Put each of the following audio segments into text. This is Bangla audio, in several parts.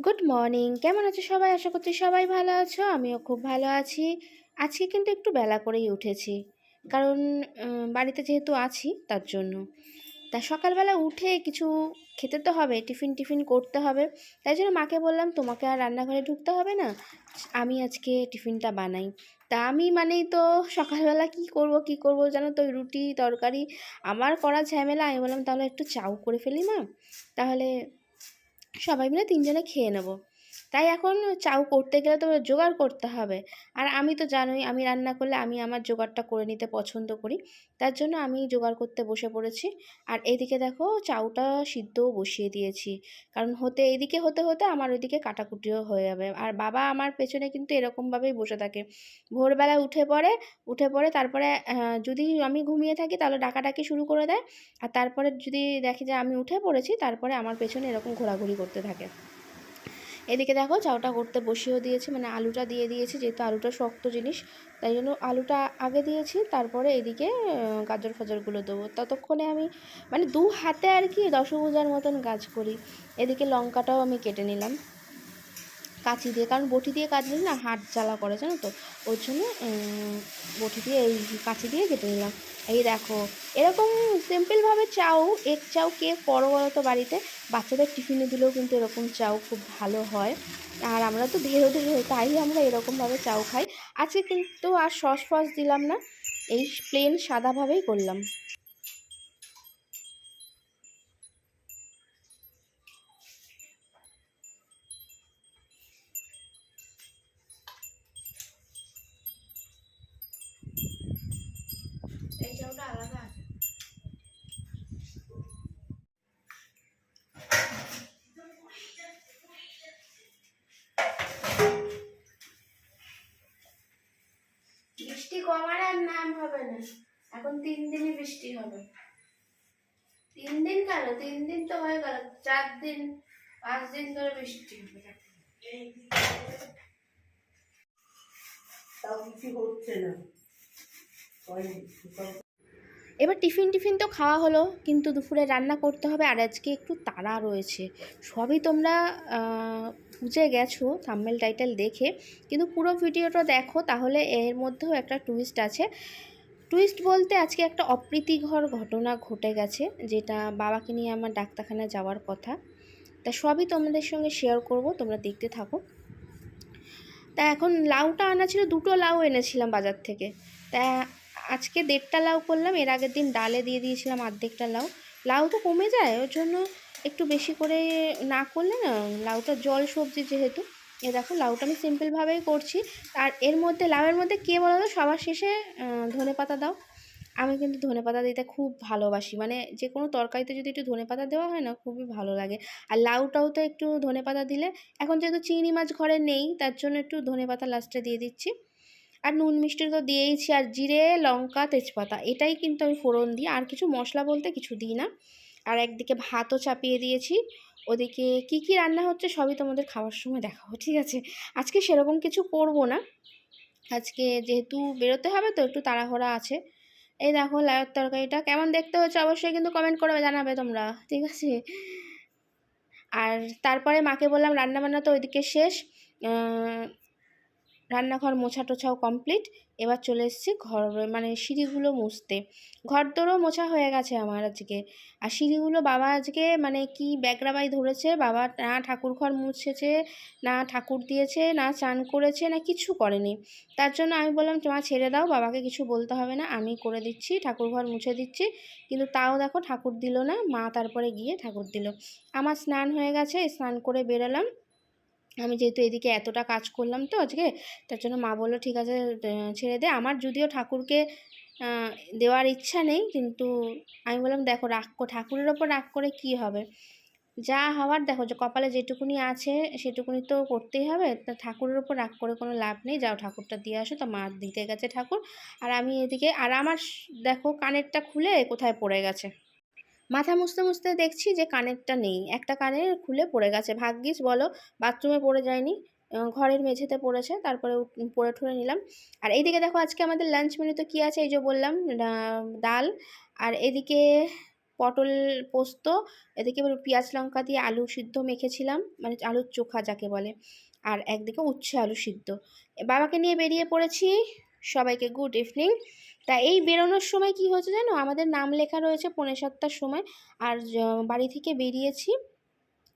গুড মর্নিং কেমন আছো সবাই? আশা করছি সবাই ভালো আছো। আমিও খুব ভালো আছি। আজকে কিন্তু একটু বেলা করেই উঠেছি। কারণ বাড়িতে যেহেতু আছি, তার জন্য। তা সকালবেলা উঠে কিছু খেতে তো হবে, টিফিন টিফিন করতে হবে। তাই জন্য মাকে বললাম, তোমাকে আর রান্নাঘরে ঢুকতে হবে না? আমি আজকে টিফিনটা বানাই। তা আমি মানেই তো সকালবেলা কি করব কি করব জানো তো, রুটি, তরকারি। আমার করা ঝামেলা। আমি বললাম, তাহলে একটু চাউ করে ফেলি না তাহলে সবাই মিলে তিনজনে খেয়ে নেব। তাই এখন চাউ করতে গেলে তো জোগাড় করতে হবে। আর আমি তো জানোই, আমি রান্না করলে আমি আমার জোগাড়টা করে নিতে পছন্দ করি। তার জন্য আমি জোগাড় করতে বসে পড়েছি। আর এদিকে দেখো চাউটা সিদ্ধও বসিয়ে দিয়েছি। কারণ হতে, এদিকে হতে হতে আমার ওইদিকে কাটাকুটিও হয়ে যাবে। আর বাবা আমার পেছনে কিন্তু এরকমভাবেই বসে থাকে। ভোরবেলা উঠে পড়ে উঠে পড়ে তারপরে যদি আমি ঘুমিয়ে থাকি তাহলে ডাকাডাকি শুরু করে দেয়। আর তারপরে যদি দেখি যে আমি উঠে পড়েছি, তারপরে আমার পেছনে এরকম ঘোরাঘুরি করতে থাকে। এদিকে দেখো চাউটা করতে বসিয়েও দিয়েছি মানে আলুটা দিয়ে দিয়েছি, যেহেতু আলুটা শক্ত জিনিস, তাই জন্য আলুটা আগে দিয়েছি, তারপরে এদিকে গাজর ফাজরগুলো দেবো। ততক্ষণে আমি মানে দু হাতে আর কি দশভূজার মতন কাজ করি। এদিকে লঙ্কাটাও আমি কেটে নিলাম, কাঁচি দিয়ে, কারণ বটি দিয়ে কাটলে না হাত জ্বালা করে, জানো তো? ওর জন্য বটি দিয়ে এই কাঁচি দিয়ে কেটে নিলাম। এই দেখো, এরকম সিম্পলভাবে চাউ এক চাউ কে বড়ো বড়ো তো বাড়িতে? বাচ্চাদের টিফিনে দিলেও কিন্তু এরকম চাউ খুব ভালো হয়। আর আমরা তো ধেরো ধেরো, তাই আমরা এরকমভাবে চাউ খাই। আজকে কিন্তু আর সস ফস দিলাম না, এই প্লেন সাদাভাবেই করলাম। দিন কেন? তিন দিন তো হয়ে গেল। চার দিন পাঁচ দিন ধরে বৃষ্টি। তাও কিছু হচ্ছে না। এবার টিফিন টিফিন তো খাওয়া হলো কিন্তু দুপুরে রান্না করতে হবে আর আজকে একটু তাড়া রয়েছে। সবই তোমরা আহ, বুঝে গেছো থাম্বেল টাইটেল দেখে। কিন্তু পুরো ভিডিওটা দেখো তাহলে এর মধ্যেও একটা টুইস্ট আছে। টুইস্ট বলতে আজকে একটা অপ্রীতিকর ঘটনা ঘটে গেছে, যেটা বাবাকে নিয়ে আমার ডাক্তারখানায় যাওয়ার কথা। তা সবই তোমাদের সঙ্গে শেয়ার করব, তোমরা দেখতে থাকো। তা এখন লাউটা আনা ছিল, দুটো লাউ এনেছিলাম বাজার থেকে। তা আজকে দেড়টা লাউ করলাম, এর আগের দিন ডালে দিয়ে দিয়েছিলাম আর্ধেকটা লাউ। লাউ তো কমে যায়, ওর জন্য একটু বেশি করে না করলে না, লাউটা জল সবজি যেহেতু এ দেখো, লাউটা আমি সিম্পলভাবেই করছি। আর এর মধ্যে, লাউয়ের মধ্যে কে বলো তো? সবার শেষে ধনে পাতা দাও। আমি কিন্তু ধনে পাতা দিতে খুব ভালোবাসি। মানে যে কোনো তরকারিতে যদি একটু ধনে পাতা দেওয়া হয় না, খুবই ভালো লাগে। আর লাউটাও তো একটু ধনে পাতা দিলে, এখন যেহেতু চিংড়ি মাছ ঘরে নেই, তার জন্য একটু ধনে পাতা লাস্টে দিয়ে দিচ্ছি। আর নুন মিষ্টি তো দিয়েইছি, আর জিরে, লঙ্কা, তেজপাতা, এটাই কিন্তু আমি ফোড়ন দিই। আর কিছু মশলা বলতে কিছু দিই না। আর একদিকে ভাতও চাপিয়ে দিয়েছি। ওদিকে কি কি রান্না হচ্ছে সবই তোমাদের খাওয়ার সময় দেখাবো, ঠিক আছে? আজকে সেরকম কিছু করব না। আজকে যেহেতু বেরোতে হবে তো একটু তাড়াহুড়া আছে। এই দেখো লাউয়ের তরকারিটা কেমন দেখতে হচ্ছে অবশ্যই কিন্তু কমেন্ট করে জানাবে তোমরা, ঠিক আছে? আর তারপরে মাকে বললাম রান্না বান্না তো ওইদিকে শেষ। রান্নাঘর মোছা টোছাও কমপ্লিট এবার চলে এসেছি ঘর মানে সিঁড়িগুলো মুছতে। ঘর দোরও মোছা হয়ে গেছে আমার আজকে। আর সিঁড়িগুলো বাবা আজকে মানে কি ব্যাগরাবাই ধরেছে, বাবা না ঠাকুর ঘর মুছেছে, না ঠাকুর দিয়েছে, না চান করেছে, না কিছু করেনি। তার জন্য আমি বললাম তোমার ছেড়ে দাও, বাবাকে কিছু বলতে হবে না, আমি করে দিচ্ছি, ঠাকুর ঘর মুছে দিচ্ছি। কিন্তু তাও দেখো ঠাকুর দিল না, মা তারপরে গিয়ে ঠাকুর দিল। আমার স্নান হয়ে গেছে, স্নান করে বেরোলাম। আমি যেহেতু এদিকে এতটা কাজ করলাম তো আজকে, তার জন্য মা বলল, ঠিক আছে ছেড়ে দে। আমার যদিও ঠাকুরকে দেওয়ার ইচ্ছা নেই, কিন্তু আমি বললাম, দেখো, রাগ ঠাকুরের ওপর রাগ করে কি হবে? যা হওয়ার দেখো, যে কপালে যেটুকুনি আছে, সেটুকুনি তো করতেই হবে। তা ঠাকুরের ওপর রাগ করে কোনো লাভ নেই। যাও, ঠাকুরটা দিয়ে আসো। তো মা দিতে গেছে ঠাকুর। আর আমি এদিকে, আর আমার দেখো, কানেরটা খুলে কোথায় পড়ে গেছে। মাথা মুছতে মুছতে দেখছি যে কানেরটা নেই। একটা কানের খুলে পড়ে গেছে। ভাগ্যিস বলো, বাথরুমে পড়ে যায়নি ঘরের মেঝেতে পড়েছে, তারপরে পড়ে ঠরে নিলাম। আর এইদিকে দেখো আজকে আমাদের লাঞ্চ মেনুতে কী আছে? এই যে বললাম ডাল। আর এদিকে পটল পোস্ত, এদিকে পেঁয়াজ লঙ্কা দিয়ে আলু সিদ্ধ মেখেছিলাম মানে আলুর চোখা যাকে বলে। আর একদিকে উচ্ছে আলু সিদ্ধ। বাবাকে নিয়ে বেরিয়ে পড়েছি। সবাইকে গুড ইভিনিং তা এই বেরোনোর সময় কি হয়েছে জানো? আমাদের নাম লেখা রয়েছে পৌনে সাতটার সময়। আর বাড়ি থেকে বেরিয়েছি।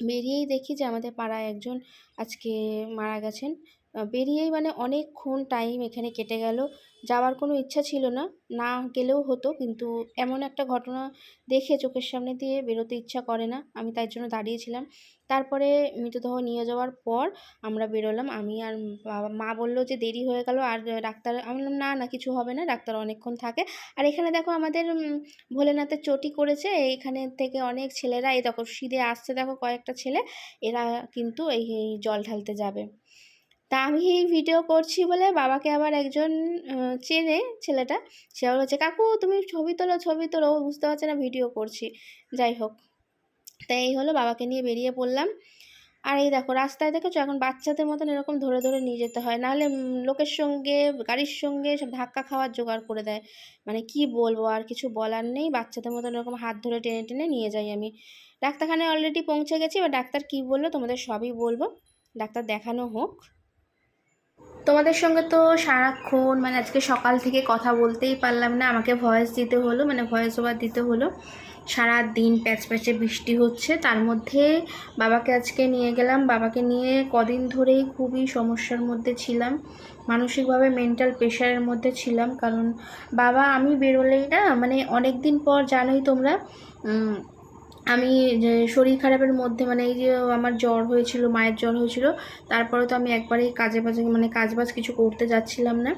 বেরিয়েই দেখি যে আমাদের পাড়ায় একজন আজকে মারা গেছেন। বেরিয়েই মানে অনেকক্ষণ টাইম এখানে কেটে গেল। যাওয়ার কোনো ইচ্ছা ছিল না না গেলেও হতো, কিন্তু এমন একটা ঘটনা দেখে চোখের সামনে দিয়ে বেরোতে ইচ্ছা করে না। আমি তাই জন্য দাঁড়িয়েছিলাম। তারপরে মৃতদেহ নিয়ে যাওয়ার পর আমরা বেরোলাম। আমি আর মা বলল যে দেরি হয়ে গেল আর ডাক্তার, আমি বললাম, না না, কিছু হবে না, ডাক্তার অনেকক্ষণ থাকে। আর এখানে দেখো আমাদের ভোলেনাথের চটি করেছে। এখানে থেকে অনেক ছেলেরা এই দেখো সিধে আসছে দেখো কয়েকটা ছেলে। এরা কিন্তু এই জল ঢালতে যাবে। তা আমি এই ভিডিও করছি বলে বাবাকে আবার একজন চেনে ছেলেটা। সে আবার কাকু, তুমি ছবি তোলো ছবি তোলো। বুঝতে পারছে না ভিডিও করছি। যাই হোক, তাই এই হলো, বাবাকে নিয়ে বেরিয়ে পড়লাম। আর এই দেখো, রাস্তায় দেখেছ? এখন বাচ্চাদের মতন এরকম ধরে ধরে নিয়ে যেতে হয়। নাহলে লোকের সঙ্গে, গাড়ির সঙ্গে সব ধাক্কা খাওয়ার জোগাড় করে দেয়। মানে কি বলব, আর কিছু বলার নেই। বাচ্চাদের মতন এরকম হাত ধরে টেনে টেনে নিয়ে যাই আমি। ডাক্তারখানায় অলরেডি পৌঁছে গেছি। এবার ডাক্তার কি বলল, তোমাদের সবই বলব। ডাক্তার দেখানো হোক। তোমাদের সঙ্গে তো সারাক্ষণ মানে আজকে সকাল থেকে কথা বলতেই পারলাম না, আমাকে ভয়েস দিতে হলো মানে ভয়েস ওভার দিতে হলো। সারা দিন প্যাচ প্যাচে বৃষ্টি হচ্ছে, তার মধ্যে বাবাকে আজকে নিয়ে গেলাম। বাবাকে নিয়ে কদিন ধরেই খুবই সমস্যার মধ্যে ছিলাম, মানসিকভাবে মেন্টাল প্রেশারের মধ্যে ছিলাম, কারণ বাবা আমি বেরোলেই না মানে অনেক দিন পর জানোই তোমরা আমি শরীর খারাপের মধ্যে মানে এই যে আমার জ্বর হয়েছিল, মায়ের জ্বর হয়েছিল তারপরে তো আমি একবারেই কাজে বাজে মানে কাজ বাজ কিছু করতে যাচ্ছিলাম না।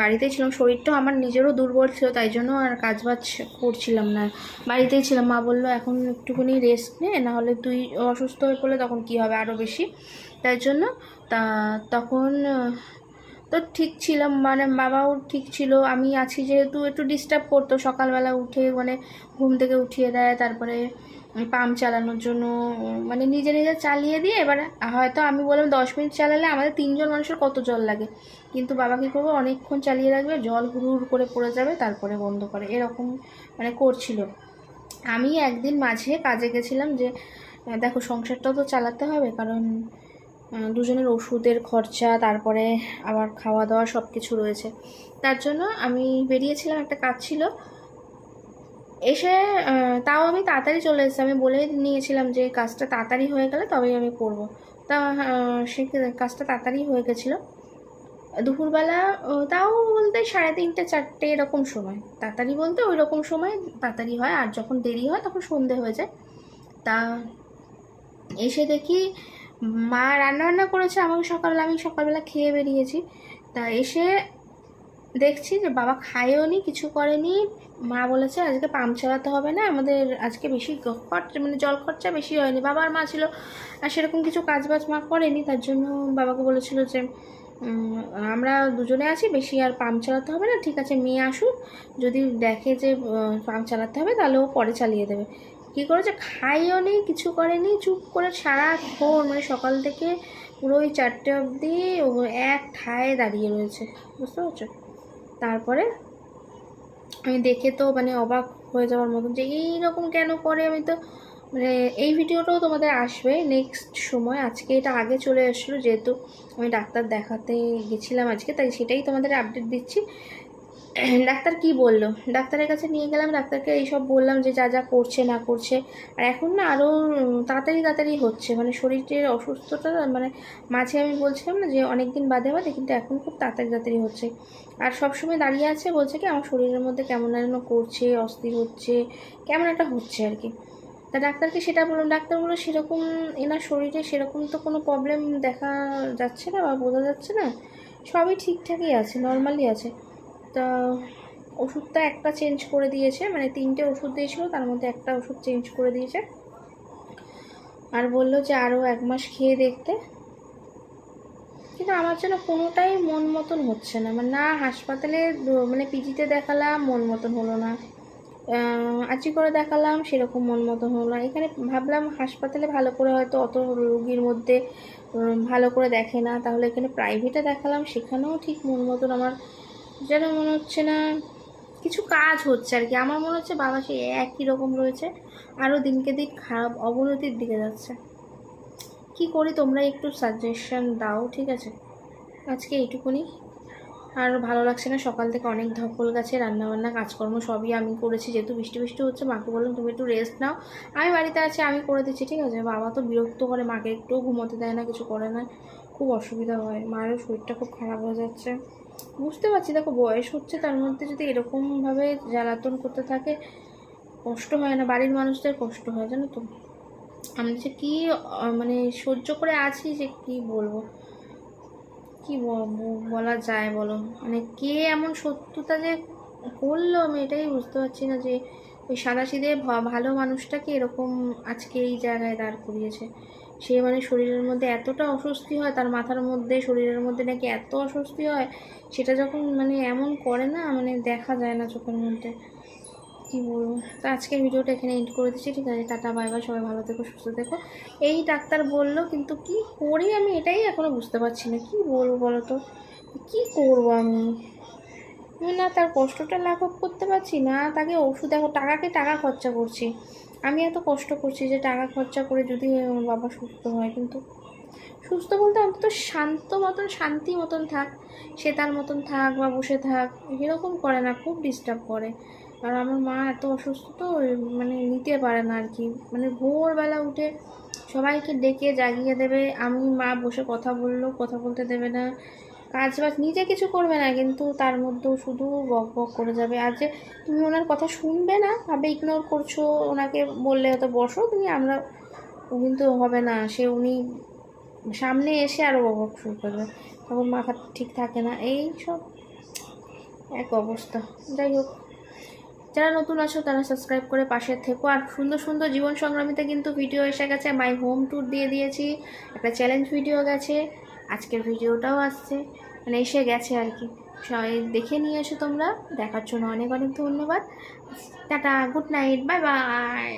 বাড়িতেই ছিলাম শরীরটা আমার নিজেরও দুর্বল ছিল, তাই জন্য আর কাজ বাজ করছিলাম না। বাড়িতেই ছিলাম, মা বলল, এখন একটুখানি রেস্ট নে না হলে তুই অসুস্থ হয়ে পড়লে তখন কি হবে আরও বেশি? তাই জন্য তা তখন, তো ঠিক ছিলাম মানে বাবাও ঠিক ছিল, আমি আছি যেহেতু একটু ডিস্টার্ব করতো, সকালবেলা উঠে মানে ঘুম থেকে উঠিয়ে দেয়, তারপরে পাম্প চালানোর জন্য মানে নিজে নিজে চালিয়ে দিয়ে এবার হয়তো আমি বললাম দশ মিনিট চালালে আমাদের তিনজন মানুষের কত জল লাগে। কিন্তু বাবা কী করব? অনেকক্ষণ চালিয়ে রাখবে, জল হুড় করে পড়ে যাবে, তারপরে বন্ধ করে। এরকম মানে করছিল। আমি একদিন মাঝে কাজে গেছিলাম যে, দেখো সংসারটাও তো চালাতে হবে, কারণ দুজনের ওষুধের খরচা, তারপরে আবার খাওয়া দাওয়া সব কিছু রয়েছে। তার জন্য আমি বেরিয়েছিলাম, একটা কাজ ছিল এসে তাও আমি তাড়াতাড়ি চলে এসেছি। আমি বলে নিয়েছিলাম যে, কাজটা তাড়াতাড়ি হয়ে গেলে তবেই আমি করব। তা সে কাজটা তাড়াতাড়ি হয়ে গেছিল। দুপুরবেলা তাও বলতে সাড়ে তিনটে, চারটে এরকম সময়। তাড়াতাড়ি বলতে ওই রকম সময় তাড়াতাড়ি হয়, আর যখন দেরি হয় তখন সন্ধে হয়ে যায়। তা, এসে দেখি মা রান্না বান্না করেছে, আমাকে সকালবেলা, আমি সকালবেলা খেয়ে বেরিয়েছি। তা, এসে দেখছি যে বাবা খায়ও নি কিছু করেনি। মা বলেছে, আজকে পাম্প চালাতে হবে না, আমাদের আজকে বেশি খরচা মানে জল খরচা বেশি হয়নি। বাবা আর মা ছিল, আর সেরকম কিছু কাজ বাজ মা করেনি, তার জন্য বাবাকে বলেছিল যে আমরা দুজনে আছি, বেশি আর পাম্প চালাতে হবে না, ঠিক আছে, মেয়ে আসুক। যদি দেখে যে পাম্প চালাতে হবে, তাহলে ও পরে চালিয়ে দেবে। কী করেছে? খাইও নি কিছু করেনি, চুপ করে সারাক্ষণ মানে সকাল থেকে পুরো ওই চারটে অবধি ও এক ঠায় দাঁড়িয়ে রয়েছে। বুঝতে পারছ? তারপরে আমি দেখে তো মানে অবাক হয়ে যাওয়ার মতন যে এইরকম কেন করে আমি তো মানে এই ভিডিওটাও তোমাদের আসবে নেক্সট সময়। আজকে এটা আগে চলে আসলো, যেহেতু আমি ডাক্তার দেখাতে গেছিলাম আজকে, তাই সেটাই তোমাদের আপডেট দিচ্ছি। ডাক্তার কি বলল? ডাক্তারের কাছে নিয়ে গেলাম, ডাক্তারকে এইসব বললাম যে যা যা করছে না করছে। আর এখন না আরও তাড়াতাড়ি তাড়াতাড়ি হচ্ছে। মানে শরীরের অসুস্থতা মানে মাঝে আমি বলছিলাম না যে অনেক দিন বাদে বাদে, কিন্তু এখন খুব তাড়াতাড়ি তাড়াতাড়ি হচ্ছে। আর সবসময় দাঁড়িয়ে আছে বলছে কি, আমার শরীরের মধ্যে কেমন যেন করছে, অস্থির হচ্ছে, কেমন একটা হচ্ছে আর কি। তা ডাক্তারকে সেটা বললাম ডাক্তার বলল সেরকম, এনার শরীরে সেরকম তো কোনো প্রবলেম দেখা যাচ্ছে না বা বোঝা যাচ্ছে না। সবই ঠিকঠাকই আছে নর্মালি আছে। তা ওষুধটা একটা চেঞ্জ করে দিয়েছে মানে তিনটে ওষুধ দিয়েছিল, তার মধ্যে একটা ওষুধ চেঞ্জ করে দিয়েছে। আর বলল যে আরও এক মাস খেয়ে দেখতে। কিন্তু আমার যেন কোনোটাই মন মতন হচ্ছে না। মানে না, হাসপাতালে মানে পিজিতে দেখালাম, মন মতন হলো না। আচি করে দেখালাম, সেরকম মন মতন হলো না। এখানে ভাবলাম হাসপাতালে ভালো করে হয়তো অত রোগীর মধ্যে ভালো করে দেখে না। তাহলে এখানে প্রাইভেটে দেখালাম, সেখানেও ঠিক মন মতন আমার যেন মনে হচ্ছে না কিছু কাজ হচ্ছে আর কি। আমার মনে হচ্ছে বাবা সে একই রকম রয়েছে। আরও দিনকে দিন খারাপ অবনতির দিকে যাচ্ছে। কি করি তোমরা একটু সাজেশন দাও, ঠিক আছে? আজকে এইটুকুনি। আর ভালো লাগছে না, সকাল থেকে অনেক ধকল গেছে, রান্নাবান্না, কাজকর্ম সবই আমি করেছি। যেহেতু বৃষ্টি বৃষ্টি হচ্ছে, মাকে বললাম তুমি একটু রেস্ট নাও। আমি বাড়িতে আছি, আমি করে দিচ্ছি, ঠিক আছে? বাবা তো বিরক্ত করে, মাকে একটুও ঘুমোতে দেয় না, কিছু করে না। খুব অসুবিধা হয়। মায়েরও শরীরটা খুব খারাপ হয়ে যাচ্ছে। বুঝতে পারছি, দেখো বয়স হচ্ছে তার মধ্যে যদি এরকমভাবে জ্বালাতন করতে থাকে, কষ্ট হয় না, বাড়ির মানুষদের কষ্ট হয়, জানো তো। আমি যে কী মানে সহ্য করে আছি যে কি বলব? কি বলা যায় বলো? মানে কে এমন সত্যতা যে করল আমি এটাই বুঝতে পারছি না যে ওই সাদাসিধে ভা- ভালো মানুষটাকে এরকম আজকে এই জায়গায় দাঁড় করিয়েছে। সে মানে শরীরের মধ্যে এতটা অস্বস্তি হয়, তার মাথার মধ্যে, শরীরের মধ্যে নাকি এত অস্বস্তি হয়, সেটা যখন মানে এমন করে না মানে দেখা যায় না চোখের মধ্যে। কী বলব? তো আজকের ভিডিওটা এখানে এন্ড করে দিচ্ছি, ঠিক আছে? টাটা বাই বাই সবাই ভালো থেকো, সুস্থ থেকো। এই ডাক্তার বলল, কিন্তু কি করি আমি এটাই এখনও বুঝতে পারছি না, কি বলব বলো তো কী করব আমি? আমি না, তার কষ্টটা লাঘব করতে পারছি না, তাকে ওষুধ, দেখো, টাকাকে টাকা খরচা করছি। আমি এত কষ্ট করছি যে টাকা খরচা করে যদি বাবা সুস্থ হয়, কিন্তু সুস্থ বলতে অন্তত শান্ত মতন, শান্তি মতন থাক, সে তার মতন থাক বা বসে থাক, এরকম করে না, খুব ডিস্টার্ব করে। আর আমার মা এত অসুস্থ তো মানে নিতে পারে না আর কি। মানে ভোরবেলা উঠে সবাইকে ডেকে জাগিয়ে দেবে, আমি মা বসে কথা বলল, কথা বলতে দেবে না। কাজ বাজ নিজে কিছু করবে না, কিন্তু তার মধ্যেও শুধু বক বক করে যাবে। আর যে তুমি ওনার কথা শুনবে না, ভাবে ইগনোর করছ, ওনাকে বললে হয়তো বসো, তুমি আমরা কিন্তু হবে না, সে উনি সামনে এসে আরও বক বক শুরু করবে। তখন মাথা ঠিক থাকে না, এই সব এক অবস্থা। যাই হোক, যারা নতুন আছো তারা সাবস্ক্রাইব করে পাশে থেকো। আর সুন্দর সুন্দর জীবন সংগ্রামীতে কিন্তু ভিডিও এসে গেছে মাই হোম ট্যুর দিয়ে দিয়েছি, একটা চ্যালেঞ্জ ভিডিও গেছে। আজকের ভিডিওটাও আসছে। মানে এসে গেছে আর কি। সবাই দেখে নিয়ে এসো তোমরা। দেখার জন্য অনেক অনেক ধন্যবাদ। Tata good night bye bye